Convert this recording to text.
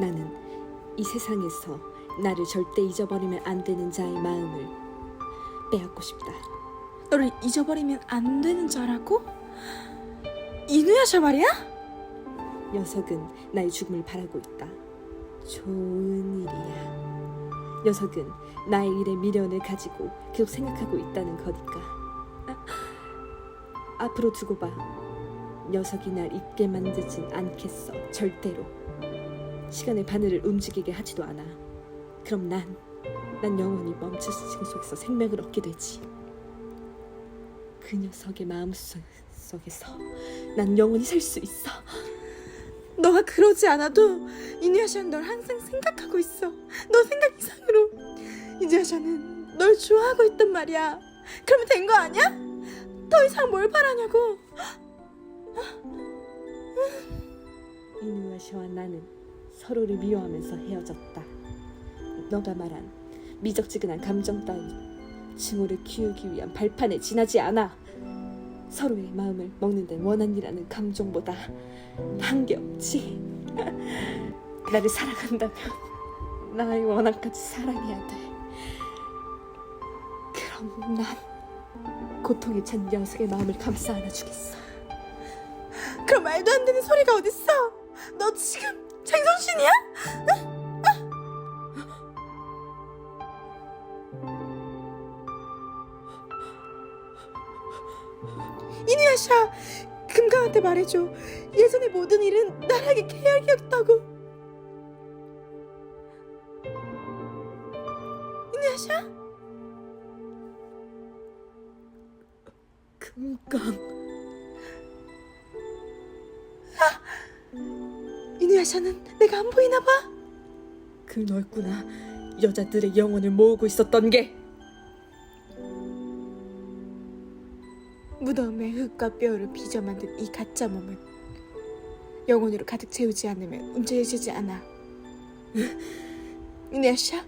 나는 이 세상에서 나를 절대 잊어버리면 안 되는 자의 마음을 빼앗고 싶다. 너를 잊어버리면 안 되는 자라고? 이누야샤 말이야? 녀석은 나의 죽음을 바라고 있다. 좋은 일이야. 녀석은 나의 일에 미련을 가지고 계속 생각하고 있다는 거니까. 아, 앞으로 두고 봐. 녀석이 날 잊게 만들진 않겠어. 절대로. 시간의 바늘을 움직이게 하지도 않아. 그럼 난, 난 영원히 멈춘 시간 속에서 생명을 얻게 되지. 그 녀석의 마음 속- 속에서 난 영원히 살 수 있어. 너가 그러지 않아도 이누야샤는 널 항상 생각하고 있어. 너 생각 이상으로. 이누야샤는 널 좋아하고 있단 말이야. 그러면 된 거 아니야? 더 이상 뭘 바라냐고. 이누야샤와 나는 서로를 미워하면서 헤어졌다. 너가 말한 미적지근한 감정 따위 징후를 키우기 위한 발판에 지나지 않아. 서로의 마음을 먹는 데 원한이라는 감정보다 한 게 없지. 나를 사랑한다면 나의 원한까지 사랑해야 돼. 그럼 난 고통에 찬 녀석의 마음을 감싸 안아주겠어. 그럼 말도 안 되는 소리가 어딨어? 너 지금 제정신이야? 이누야샤, 금강한테 말해줘. 예전의 모든 일은 나에게 계약이었다고. 이누야샤? 금강. 이누야샤는 내가 안 보이나 봐. 그 너였구나. 여자들의 영혼을 모으고 있었던 게. 무덤에 흙과 뼈를 빚어 만든 이 가짜 몸은 영혼으로 가득 채우지 않으면 움직여지지 않아. 이누야샤,